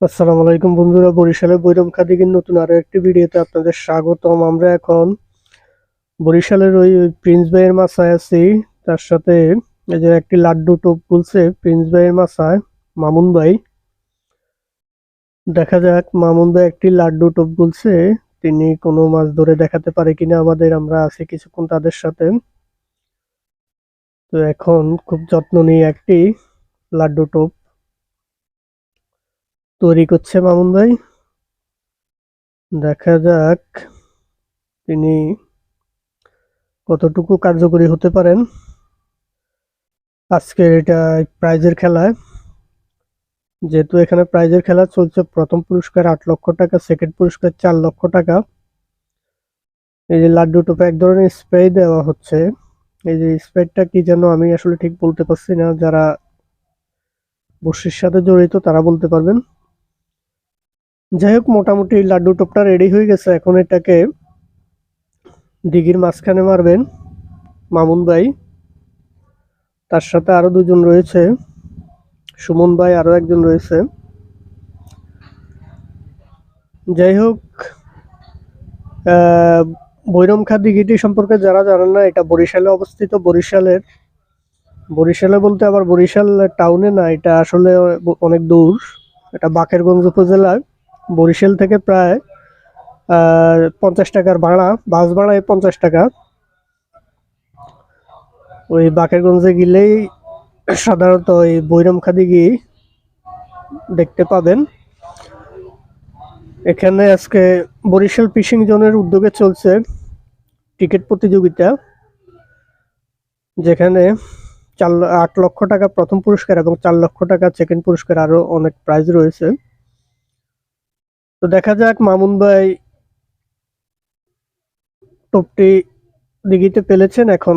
আসসালামু আলাইকুম বন্ধুরা বরিশালের বৈরম খাদিকের নতুন আরও একটি ভিডিওতে আপনাদের স্বাগতম। আমরা এখন বরিশালের ওই প্রিন্স ভাইয়ের মাছায় আছি। তার সাথে এই যে একটি লাড্ডু টোপ খুলছে প্রিন্স ভাইয়ের মাছায় মামুন ভাই। দেখা যাক, মামুন ভাই একটি লাড্ডু টোপ খুলছে। তিনি কোনো মাছ ধরে দেখাতে পারে কিনা আমাদের, আমরা আছি কিছুক্ষণ তাদের সাথে। তো এখন খুব যত্ন নিয়ে একটি লাড্ডু টোপ তৈরি করছে মামুন ভাই। দেখা যাক তিনি কতটুকু কার্যকরী হতে পারেন। আজকে এটা প্রাইজের খেলায় যেহেতু এখানে প্রাইজের খেলা চলছে, প্রথম পুরস্কার আট লক্ষ টাকা, সেকেন্ড পুরস্কার চার লক্ষ টাকা। এই যে লাড্ডু টোপে এক ধরনের স্প্রে দেওয়া হচ্ছে। এই যে স্প্রেটা কি যেন আমি আসলে ঠিক বলতে পারছি না, যারা বর্ষির সাথে জড়িত তারা বলতে পারবেন। যাই হোক মোটামুটি লাড্ডু টোপটা রেডি হয়ে গেছে। এখন এটাকে দিঘির মাঝখানে মারবেন মামুন ভাই। তার সাথে আরও দুজন রয়েছে। সুমন ভাই আরও একজন রয়েছে। যাই হোক বৈরমখা দিঘিটি সম্পর্কে যারা জানেন না, এটা বরিশালে অবস্থিত বরিশালের। বরিশালে বলতে আবার বরিশাল টাউনে না, এটা আসলে অনেক দূর। এটা বাকেরগঞ্জ উপজেলায় বরিশাল থেকে প্রায় পঞ্চাশ টাকার ভাড়া, বাস ভাড়ায় পঞ্চাশ টাকা। ওই বাকেরগঞ্জে গেলেই সাধারণত ওই বৈরমখা দিঘি দেখতে পাবেন। এখানে আজকে বরিশাল ফিশিং জোনের উদ্যোগে চলছে টিকিট প্রতিযোগিতা, যেখানে চার আট লক্ষ টাকা প্রথম পুরস্কার এবং চার লক্ষ টাকা সেকেন্ড পুরস্কার আরও অনেক প্রাইজ রয়েছে। তো দেখা যাক মামুন ভাই টোপটি দিঘিতে ফেলেছেন। এখন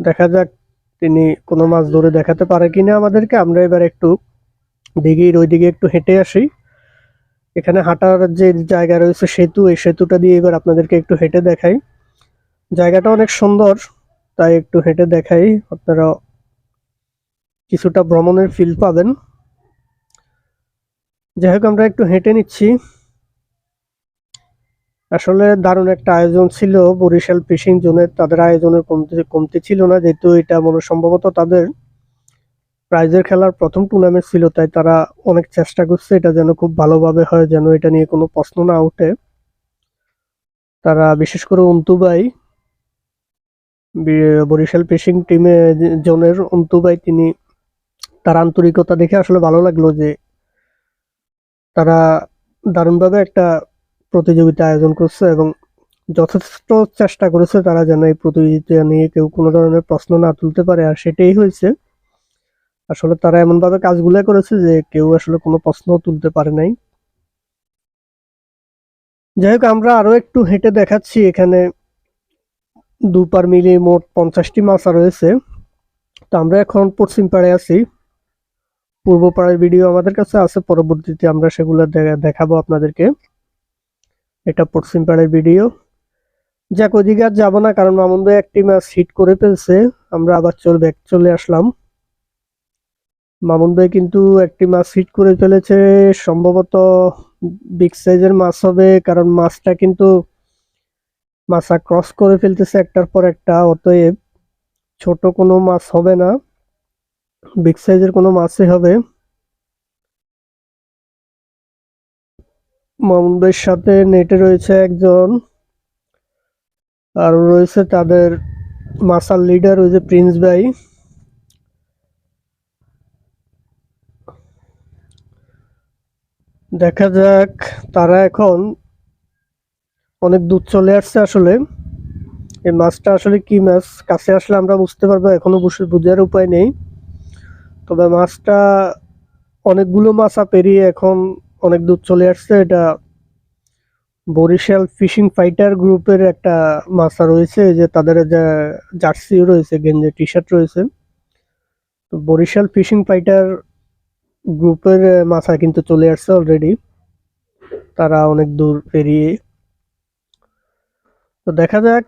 দেখা যাক তিনি কোনো মাছ ধরে দেখাতে পারে কিনা আমাদেরকে। আমরা এবার একটু দিঘির ওইদিকে একটু হেঁটে আসি। এখানে হাঁটার যে জায়গা রয়েছে সেতু, এই সেতুটা দিয়ে এবার আপনাদেরকে একটু হেঁটে দেখাই। জায়গাটা অনেক সুন্দর, তাই একটু হেঁটে দেখাই। আপনারা কিছুটা ভ্রমণের ফিল পাবেন। যাই হোক, আমরা একটু হেঁটে নিচ্ছি। আসলে দারুণ একটা আয়োজন ছিল বরিশাল ফিশিং জোনের তাদের আয়োজনের কমতি ছিল না, যেহেতু এটা মনে সম্ভবত তাদের প্রাইজের খেলার প্রথম টুর্নামেন্ট ছিল, তাই তারা অনেক চেষ্টা করছে এটা যেন খুব ভালোভাবে হয়, যেন এটা নিয়ে কোনো প্রশ্ন না ওঠে। তারা বিশেষ করে অন্তুবাই বরিশাল ফিশিং টিমে জোনের অন্তুবাই, তিনি তার আন্তরিকতা দেখে আসলে ভালো লাগল যে তারা দারুণভাবে একটা প্রতিযোগিতা আয়োজন করছে এবং যথেষ্ট চেষ্টা করেছে তারা যেন এই প্রতিযোগিতা নিয়ে কেউ কোনো ধরনের প্রশ্ন না তুলতে পারে, আর সেটাই হয়েছে। আসলে তারা এমনভাবে কাজগুলো করেছে যে কেউ আসলে কোনো প্রশ্ন তুলতে পারে নাই। যাই হোক, আমরা আরও একটু হেঁটে দেখাচ্ছি। এখানে দুপার মিলিয়ে মোট পঞ্চাশটি মাছা রয়েছে। তো আমরা এখন পশ্চিম পাড়ে আছি। পূর্ব পাড়ের ভিডিও আমাদের কাছে আছে, পরবর্তীতে আমরা সেগুলো দেখাবো আপনাদেরকে। এটা পশ্চিম পাড়ের ভিডিও যাক ওইদিকে আর যাব না, কারণ মামুন ভাই একটি ম্যাচ হিট করে ফেলছে। আমরা আবার চল ব্যাক চলে আসলাম। মামুন ভাই কিন্তু একটি মাছ হিট করে ফেলেছে। সম্ভবত বিগ সাইজের মাছ হবে, কারণ মাছটা কিন্তু মাছা ক্রস করে ফেলতেছে একটার পর একটা, অতএব ছোট কোনো মাছ হবে না। বিগ সাইজের কোনো মাছই হবে। মামুন ভাইয়ের সাথে নেটে রয়েছে একজন। আর রয়েছে তাদের মাসাল লিডার, ওই যে প্রিন্স ভাই। দেখা যাক, তারা এখন অনেক দূর চলে আসছে আসলে। এই মাছটা আসলে কি মাছ? কাছে আসলে আমরা বুঝতে পারব, এখনও বুঝে বোঝার উপায় নেই। তবে মাছটা অনেকগুলো মাছা পেরিয়ে এখন অনেক দূর চলে আসছে। এটা বরিশাল ফিশিং ফাইটার গ্রুপের একটা মাছা রয়েছে যে তাদের যে জার্সিও রয়েছে, গেঞ্জি টি শার্ট রয়েছে। তো বরিশাল ফিশিং ফাইটার গ্রুপের মাছা কিন্তু চলে আসছে অলরেডি তারা অনেক দূর পেরিয়ে। তো দেখা যাক,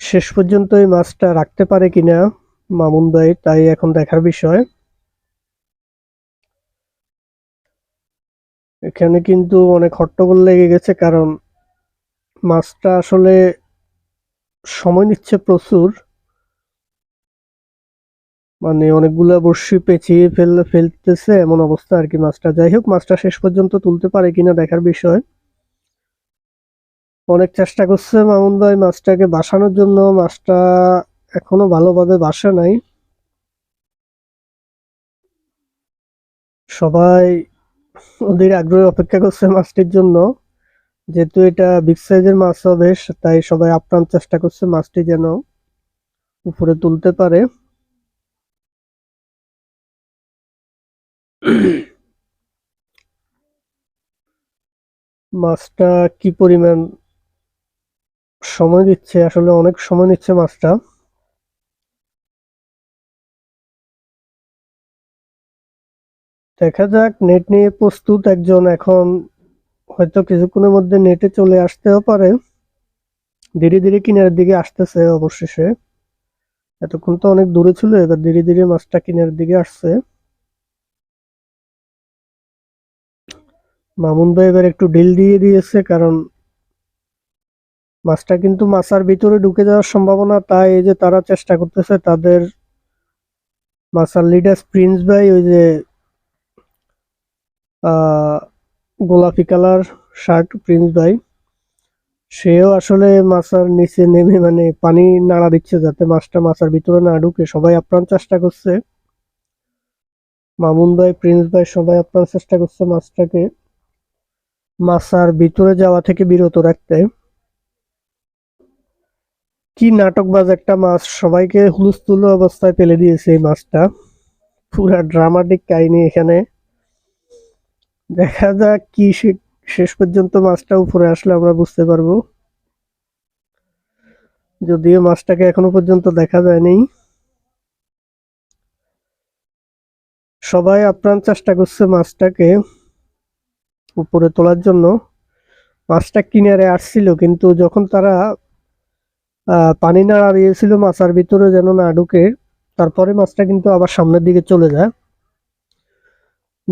শেষ পর্যন্ত এই মাছটা রাখতে পারে কিনা। মামুন দেয় তাই এখন দেখার বিষয়। এখানে কিন্তু অনেক হট্টগোল লেগে গেছে, কারণ মাছটা আসলে সময় নিচ্ছে প্রচুর। মানে অনেকগুলো বর্ষি পেঁচিয়ে ফেল, ফেলতেছে এমন অবস্থা আর কি মাছটা। যাই হোক, মাছটা শেষ পর্যন্ত তুলতে পারে কিনা দেখার বিষয়। অনেক চেষ্টা করছে মামুন ভাই মাছটাকে বাসানোর জন্য। মাছটা এখনও ভালোভাবে বাসা নাই। সবাই ওদের আগ্রহে অপেক্ষা করছে মাছটির জন্য। যেহেতু এটা বিগ সাইজের মাছ হবে, তাই সবাই আপ্রাণ চেষ্টা করছে মাছটি যেন উপরে তুলতে পারে। মাছটা কি পরিমাণ সময় দিচ্ছে? আসলে অনেক সময় নিচ্ছে মাছটা। দেখা যাক নেট নিয়ে প্রস্তুত একজন এখন হয়তো কিছুক্ষণের মধ্যে নেটে চলে আসতেও পারে। ধীরে ধীরে কিনারের দিকে আসতেছে অবশেষে। এতক্ষণ তো অনেক দূরে ছিল, এবার ধীরে ধীরে মাছটা কিনারের দিকে আসছে। মামুন ভাই এবার একটু ঢিল দিয়ে দিয়েছে, কারণ মাছটা কিন্তু মাছার ভিতরে ঢুকে যাওয়ার সম্ভাবনা, তাই এই যে তারা চেষ্টা করতেছে তাদের মাছার লিডার প্রিন্স ভাই, ওই যে গোলাপি কালার শার্ট, প্রিন্স ভাই সেও আসলে মাছার নিচে নেমে মানে পানি নাড়া দিচ্ছে যাতে মাছটা মাছার ভিতরে না ঢুকে। সবাই আপ্রাণ চেষ্টা করছে। মামুন ভাই প্রিন্স ভাই সবাই আপ্রাণ চেষ্টা করছে মাছটাকে। মাছার ভিতরে যাওয়া থেকে বিরত রাখতে। কি নাটকবাজ একটা মাছ। সবাইকে হুলস্থুল অবস্থায় ফেলে দিয়েছে এই মাছটা। পুরা ড্রামাটিক কাহিনী এখানে। দেখা যাক কি শেষ পর্যন্ত মাছটা উপরে আসলে আমরা বুঝতে পারব। যদিও মাছটাকে এখনও পর্যন্ত দেখা যায়নি। সবাই আপ্রাণ চেষ্টা করছে মাছটাকে উপরে তোলার জন্য। মাছটা কিনারে আসছিল, কিন্তু যখন তারা পানি না দিয়েছিল মাছার ভিতরে যেন না ঢুকে, তারপরে মাছটা কিন্তু আবার সামনের দিকে চলে যায়।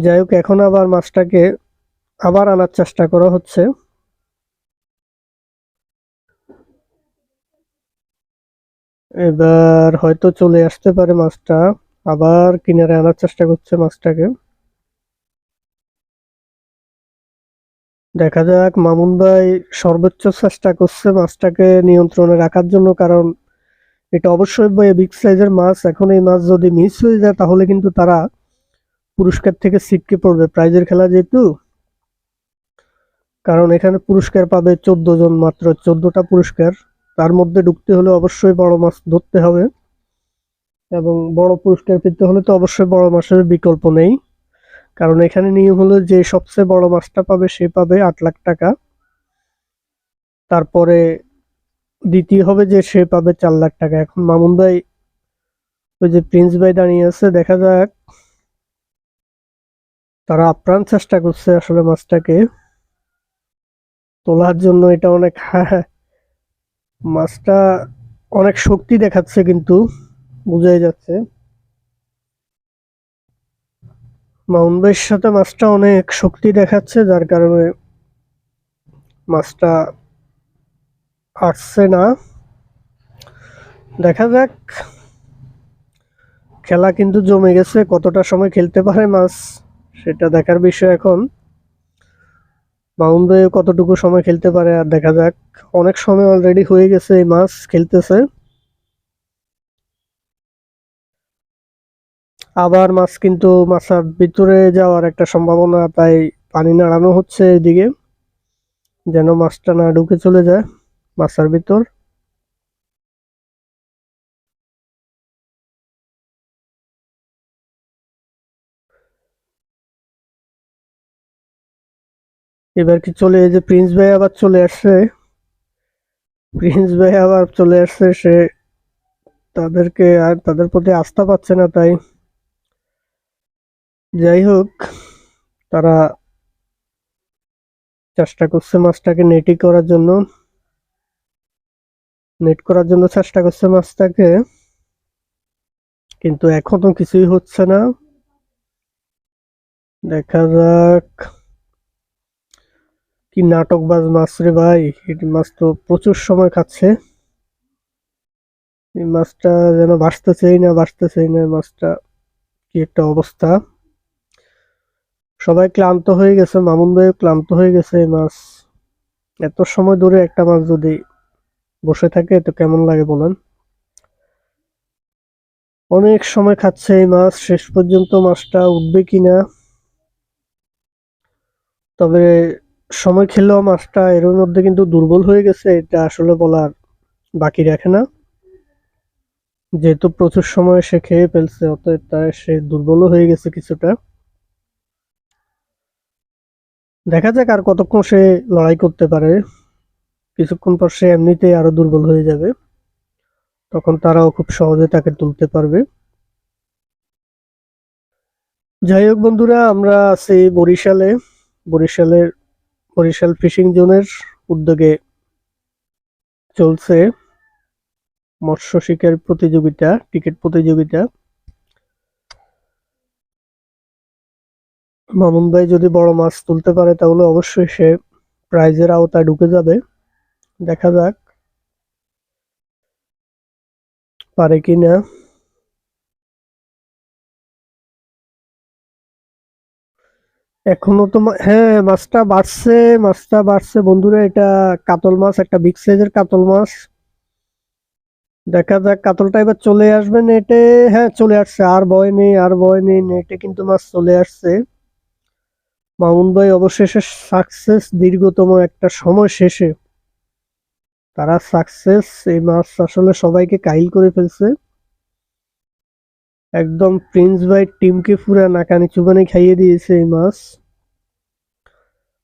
যাই হোক, এখন আবার মাছটাকে আবার আনার চেষ্টা করা হচ্ছে। এবার হয়তো চলে আসতে পারে মাছটা, আবার কিনারে আনার চেষ্টা করছে মাছটাকে। দেখা যাক, মামুন ভাই সর্বোচ্চ চেষ্টা করছে মাছটাকে নিয়ন্ত্রণে রাখার জন্য, কারণ এটা অবশ্যই বিগ সাইজের মাছ। এখন এই মাছ যদি মিস হয়ে যায়, তাহলে কিন্তু তারা পুরস্কার থেকে ছিটকে পড়বে। প্রাইজের খেলা যেহেতু, কারণ এখানে পুরস্কার পাবে চোদ্দ জন মাত্র, চোদ্দটা পুরস্কার। তার মধ্যে ঢুকতে হলে অবশ্যই বড় মাছ ধরতে হবে এবং বড় পুরস্কার পেতে হলে তো অবশ্যই বড় মাছের বিকল্প নেই। কারণ এখানে নিয়ম হলো যে সবচেয়ে বড় মাছটা পাবে সে পাবে আট লাখ টাকা। তারপরে দ্বিতীয় হবে যে সে পাবে চার লাখ টাকা। এখন মামুন ভাই, ওই যে প্রিন্স ভাই দাঁড়িয়ে আছে, দেখা যাক। তারা আপ্রাণ চেষ্টা করছে আসলে মাছটাকে। তোলার জন্য এটা অনেক মাছটা অনেক শক্তি দেখাচ্ছে কিন্তু, বোঝাই যাচ্ছে। মাউন্ট সাথে মাছটা অনেক শক্তি দেখাচ্ছে, যার কারণে মাছটা আসছে না। দেখা যাক। খেলা কিন্তু জমে গেছে, কতটা সময় খেলতে পারে মাছ। সেটা দেখার বিষয় এখন। মাউন্ট কতটুকু সময় খেলতে পারে আর দেখা যাক। অনেক সময় অলরেডি হয়ে গেছে, এই মাছ খেলতেছে। আবার মাছ কিন্তু মাছার ভিতরে যাওয়ার একটা সম্ভাবনা, তাই পানি নাড়ানো হচ্ছে এদিকে যেন মাছটা না ঢুকে চলে যায় মাছার ভিতর। এবার কি চলে এই যে প্রিন্স ভাই আবার চলে আসছে। প্রিন্স ভাই আবার চলে আসছে, সে তাদেরকে আর তাদের প্রতি আস্থা পাচ্ছে না তাই। যাই হোক, তারা চেষ্টা করছে মাছটাকে নেটি করার জন্য। নেট করার জন্য চেষ্টা করছে মাছটাকে। কিন্তু এখনও কিছুই হচ্ছে না। দেখা যাক। কি নাটকবাজ মাছ রে ভাই? এই মাছ তো প্রচুর সময় খাচ্ছে। এই মাছটা যেন বাঁচতেছেই না বাঁচতেছেই না এই মাছটা। কি একটা অবস্থা। সবাই ক্লান্ত হয়ে গেছে, মামুন ভাইও ক্লান্ত হয়ে গেছে এই মাছ। এত সময় ধরে একটা মাছ যদি বসে থাকে, তো কেমন লাগে বলেন? অনেক সময় খাচ্ছে এই মাছ, শেষ পর্যন্ত মাছটা উঠবে কিনা? তবে সময় খেলেও মাছটা এর মধ্যে কিন্তু দুর্বল হয়ে গেছে, এটা আসলে বলার বাকি রাখে না। যেহেতু প্রচুর সময় সে খেয়ে ফেলছে, অতএব তার সে দুর্বলও হয়ে গেছে কিছুটা। দেখা যাক আর কতক্ষণ সে লড়াই করতে পারে। কিছুক্ষণ পর সে এমনিতেই আরও দুর্বল হয়ে যাবে। তখন তারাও খুব সহজে তাকে তুলতে পারবে। যাই হোক বন্ধুরা, আমরা আছি বরিশালে। বরিশালের বরিশাল ফিশিং জোনের উদ্যোগে চলছে মৎস্য শিকার প্রতিযোগিতা ক্রিকেট প্রতিযোগিতা। মামুন ভাই যদি বড় মাছ তুলতে পারে, তাহলে অবশ্যই সে প্রাইজের আওতায় ঢুকে যাবে। দেখা যাক, পারে কি না এখনও তো হ্যাঁ মাছটা বাড়ছে মাছটা বাড়ছে। বন্ধুরা, এটা কাতল মাছ, একটা বিগ সাইজের কাতল মাছ। দেখা যাক, কাতলটা এবার চলে আসবে নেটে। হ্যাঁ চলে আসছে। আর ভয় নেই, আর ভয় নেই, নেটে কিন্তু মাছ চলে আসছে। মামুন ভাই অবশেষে সাকসেস দীর্ঘতম একটা সময় শেষে। তারা সাকসেস এই মাছ আসলে সবাইকে কাইল করে ফেলছে। একদম প্রিন্স ভাই টিমকে পুরা নাকানি চুবানি খাইয়ে দিয়েছে এই মাছ।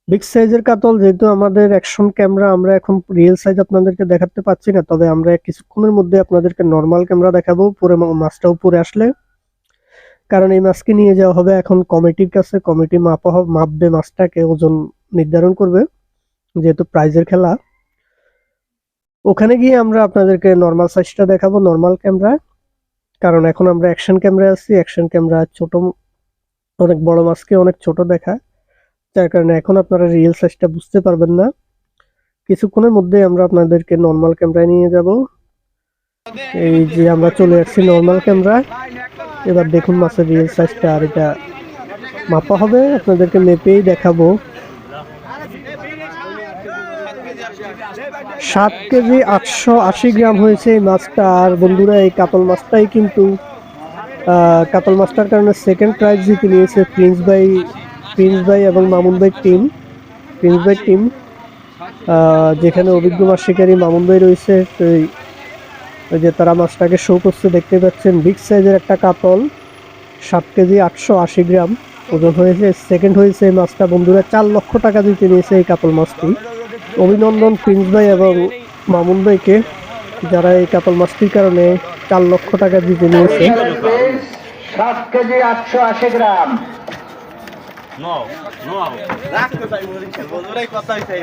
বিগ সাইজের কাতল যেহেতু আমাদের অ্যাকশন ক্যামেরা আমরা এখন রিয়েল সাইজ আপনাদেরকে দেখাতে পাচ্ছি না, তবে আমরা কিছুক্ষণের মধ্যে আপনাদেরকে নর্মাল ক্যামেরা দেখাবো, পরে মা- মাছটা উপরে আসলে। কারণ এই মাছকে নিয়ে যাওয়া হবে এখন কমিটির কাছে কমিটি মাপা হবে মাপবে মাছটাকে, ওজন নির্ধারণ করবে, যেহেতু প্রাইজের খেলা। ওখানে গিয়ে আমরা আপনাদেরকে নর্মাল সাইজটা দেখাবো নর্মাল ক্যামেরা কারণ এখন আমরা অ্যাকশন ক্যামেরা আছি অ্যাকশন ক্যামেরা ছোট, অনেক বড় মাছকে অনেক ছোট দেখায়। যার কারণে এখন আপনারা রিয়েল সাইজটা বুঝতে পারবেন না। কিছুক্ষণের মধ্যে আমরা আপনাদেরকে নর্মাল ক্যামেরায় নিয়ে যাব। এই যে আমরা চলে আসছি নর্মাল ক্যামেরা এবার দেখুন মাছের রিয়েল সাইজটা আর এটা মাপা হবে। আপনাদেরকে মেপেই দেখাবো। সাত কেজি আটশো আশি গ্রাম হয়েছে এই মাছটা। আর বন্ধুরা, এই কাতল মাছটাই কিন্তু কাতল মাছটার কারণে সেকেন্ড প্রাইজ জিতে নিয়েছে প্রিন্স ভাই প্রিন্স ভাই এবং মামুন ভাই টিম প্রিন্স ভাই টিম যেখানে অভিজ্ঞ মাছ শিকারী মামুন ভাই রয়েছে। যে তারা মাছটাকে শো করছে, দেখতে পাচ্ছেন বিগ সাইজের একটা কাতল, সাত কেজি আটশো আশি গ্রাম। ওজন হয়েছে সেকেন্ড হয়েছে এই মাছটা। বন্ধুরা, চার লক্ষ টাকা দিতে নিয়েছে এই কাতল মাছটি। অভিনন্দন প্রিন্স ভাই এবং মামুন ভাইকে যারা এই কাতল মাছটির কারণে চার লক্ষ টাকা দিতে নিয়েছে। সাত কেজি আটশো আশি গ্রাম। No, no. রাখতে চাই বলি বন্ধুরাই কথা হইছে।